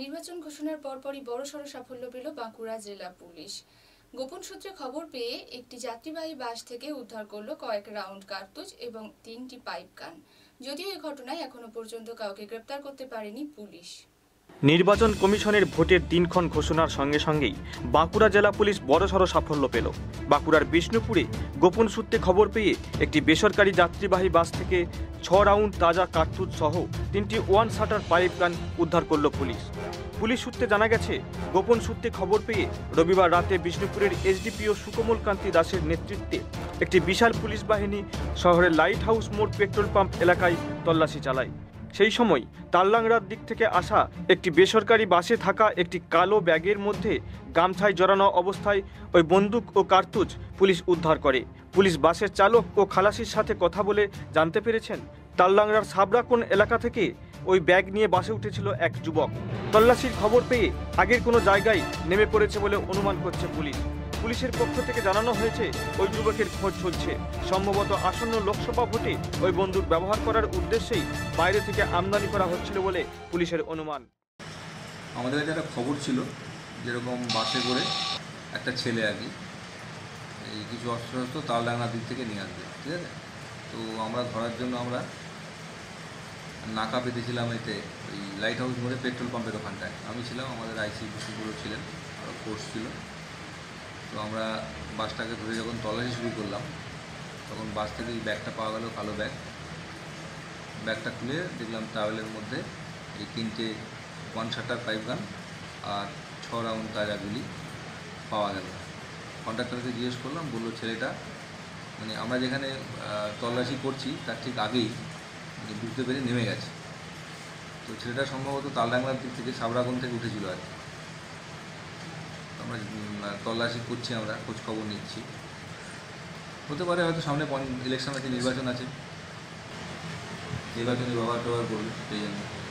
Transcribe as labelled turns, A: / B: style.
A: নির্বাচন ঘোষণার পরপরই বড়সড় সাফল্য পেল বাঁকুড়া জেলা পুলিশ। গোপন সূত্রে খবর পেয়ে একটি যাত্রীবাহী বাস থেকে উদ্ধার করল কয়েক রাউন্ড কার্তুজ এবং তিনটি পাইপ গান। যদিও এই ঘটনায় এখনও পর্যন্ত কাউকে গ্রেপ্তার করতে পারেনি পুলিশ।
B: নির্বাচন কমিশনের ভোটের দিনক্ষণ ঘোষণার সঙ্গে সঙ্গেই বাঁকুড়া জেলা পুলিশ বড়সড় সাফল্য পেল। বাঁকুড়ার বিষ্ণুপুরে গোপন সূত্রে খবর পেয়ে একটি বেসরকারি যাত্রীবাহী বাস থেকে ছ রাউন্ড তাজা কার্তুজ সহ তিনটি ওয়ান শাটার পাইপ গান উদ্ধার করল পুলিশ। পুলিশ সূত্রে জানা গেছে, গোপন সূত্রে খবর পেয়ে রবিবার রাতে বিষ্ণুপুরের এসডিপিও সুকমল কান্তি দাসের নেতৃত্বে একটি বিশাল পুলিশ বাহিনী শহরের লাইট হাউস মোড় পেট্রোল পাম্প এলাকায় তল্লাশি চালায়। সেই সময় তাল্লাংরার দিক থেকে আসা একটি বেসরকারি বাসে থাকা একটি কালো ব্যাগের মধ্যে গামছায় জড়ানো অবস্থায় ওই বন্দুক ও কার্তুজ পুলিশ উদ্ধার করে। পুলিশ বাসের চালক ও খালাসির সাথে কথা বলে জানতে পেরেছেন তাল্লাংরার সাবরাকোন এলাকা থেকে ওই ব্যাগ নিয়ে বাসে উঠেছিল এক যুবক। তল্লাশির খবর পেয়ে আগের কোনো জায়গায় নেমে পড়েছে বলে অনুমান করছে পুলিশ। পুলিশের পক্ষ থেকে জানানো হয়েছে, ওই যুবকের খোঁজ চলছে। সম্ভবত আসন্ন লোকসভা ভোটে ওই বন্দুক ব্যবহার করার উদ্দেশ্যেই বাইরে থেকে আমদানি করা হচ্ছিল বলে পুলিশের অনুমান।
C: আমাদের কাছে একটা খবর ছিল, যেরকম বাসে করে একটা ছেলে আর কি, এই কিছু অস্ত্র তালডাঙ্গার দিক থেকে নিয়ে আসবে, ঠিক আছে? তো আমরা ধরার জন্য আমরা নাকা পেতেছিলাম এতে, ওই লাইট হাউস মোড়ে পেট্রোল পাম্পের ওখানটায়। আমি ছিলাম, আমাদের আইসি বিসিগুলো ছিলেন আরও ফোর্স ছিল। তো আমরা বাসটাকে ধরে যখন তল্লাশি শুরু করলাম, তখন বাস থেকে এই ব্যাগটা পাওয়া গেল, কালো ব্যাগ ব্যাগটা খুলে দেখলাম ট্রাভেলের মধ্যে এই তিনটে ওয়ান শাটার পাইপ গান আর ছ রাউন্ড তাজা গুলি পাওয়া গেল। কন্ট্রাক্টরকে জিজ্ঞেস করলাম, বলল, ছেলেটা মানে আমরা যেখানে তল্লাশি করছি, তার ঠিক আগেই মানে বুঝতে পেরে নেমে গেছে। তো ছেলেটা সম্ভবত তালডাংলার দিক থেকে সাবরাগন থেকে উঠেছিল আর কি। আমরা তল্লাশি করছি আমরা, খোঁজখবর নিচ্ছি। হতে পারে হয়তো সামনে ইলেকশন আছে, নির্বাচন আছে। নির্বাচনে ব্যবহার টবার করবে, সেই জন্য।